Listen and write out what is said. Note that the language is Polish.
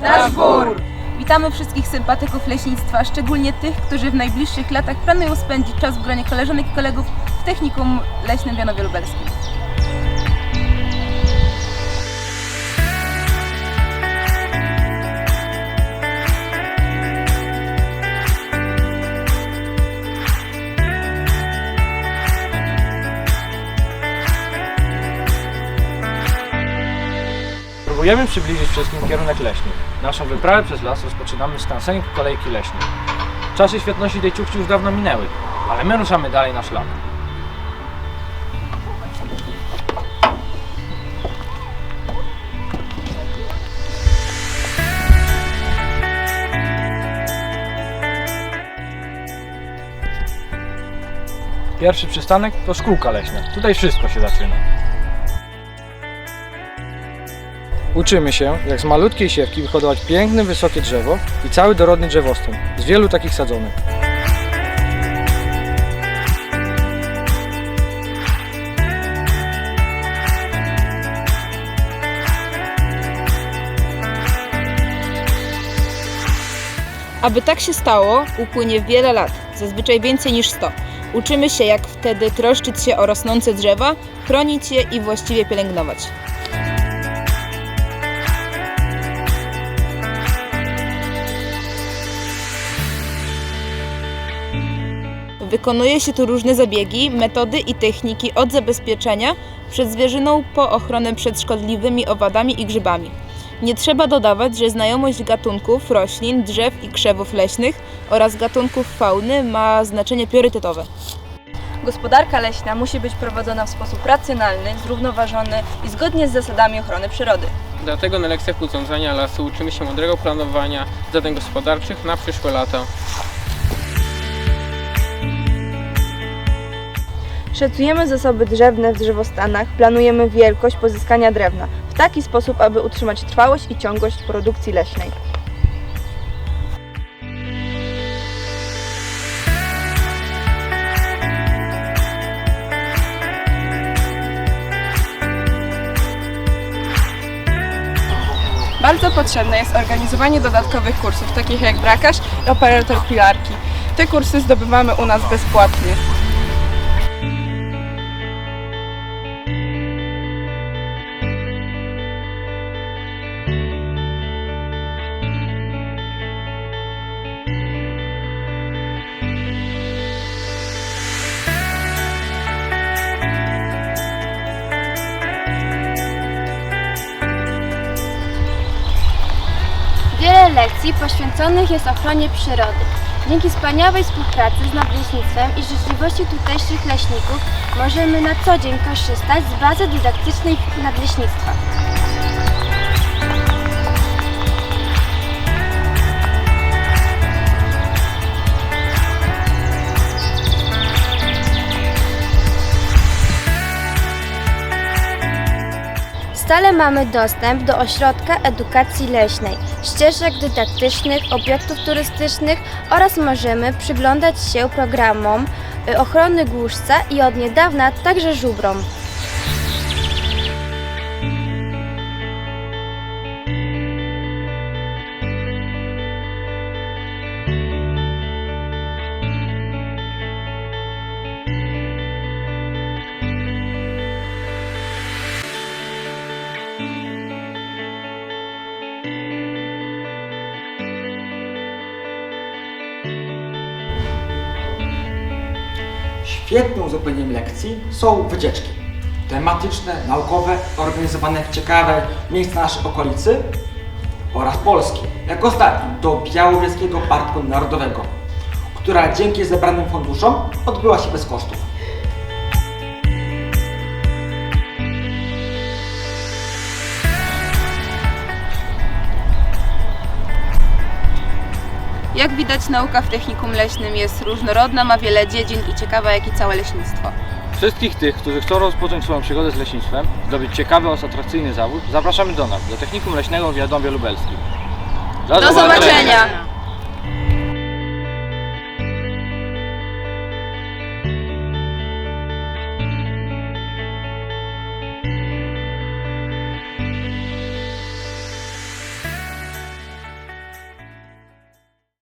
Nasz gór! Witamy wszystkich sympatyków leśnictwa, szczególnie tych, którzy w najbliższych latach planują spędzić czas w gronie koleżanek i kolegów w Technikum Leśnym w Janowie Lubelskim. Próbujemy przybliżyć wszystkim kierunek leśny. Naszą wyprawę przez las rozpoczynamy z skanseniem kolejki leśnej. Czasy świetności tej ciuchci już dawno minęły, ale my ruszamy dalej na szlak. Pierwszy przystanek to szkółka leśna. Tutaj wszystko się zaczyna. Uczymy się, jak z malutkiej siewki wyhodować piękne, wysokie drzewo i cały dorodny drzewostan. Z wielu takich sadzonych. Aby tak się stało, upłynie wiele lat, zazwyczaj więcej niż 100. Uczymy się, jak wtedy troszczyć się o rosnące drzewa, chronić je i właściwie pielęgnować. Wykonuje się tu różne zabiegi, metody i techniki od zabezpieczenia przed zwierzyną po ochronę przed szkodliwymi owadami i grzybami. Nie trzeba dodawać, że znajomość gatunków roślin, drzew i krzewów leśnych oraz gatunków fauny ma znaczenie priorytetowe. Gospodarka leśna musi być prowadzona w sposób racjonalny, zrównoważony i zgodnie z zasadami ochrony przyrody. Dlatego na lekcjach urządzania lasu uczymy się mądrego planowania zadań gospodarczych na przyszłe lata. Szacujemy zasoby drzewne w drzewostanach, planujemy wielkość pozyskania drewna w taki sposób, aby utrzymać trwałość i ciągłość produkcji leśnej. Bardzo potrzebne jest organizowanie dodatkowych kursów, takich jak brakarz i operator pilarki. Te kursy zdobywamy u nas bezpłatnie. Wiele lekcji poświęconych jest ochronie przyrody. Dzięki wspaniałej współpracy z nadleśnictwem i życzliwości tutejszych leśników możemy na co dzień korzystać z bazy dydaktycznej nadleśnictwa. Stale mamy dostęp do ośrodka edukacji leśnej, ścieżek dydaktycznych, obiektów turystycznych oraz możemy przyglądać się programom y, ochrony głuszca i od niedawna także żubrom. Świetnym uzupełnieniem lekcji są wycieczki tematyczne, naukowe, organizowane w ciekawe miejsca naszej okolicy oraz Polski. Jak ostatni do Białowieskiego Parku Narodowego, która dzięki zebranym funduszom odbyła się bez kosztów. Jak widać, nauka w Technikum Leśnym jest różnorodna, ma wiele dziedzin i ciekawa jak i całe leśnictwo. Wszystkich tych, którzy chcą rozpocząć swoją przygodę z leśnictwem, zdobyć ciekawy oraz atrakcyjny zawód, zapraszamy do nas, do Technikum Leśnego w Jadowie Lubelskim. Do zobaczenia!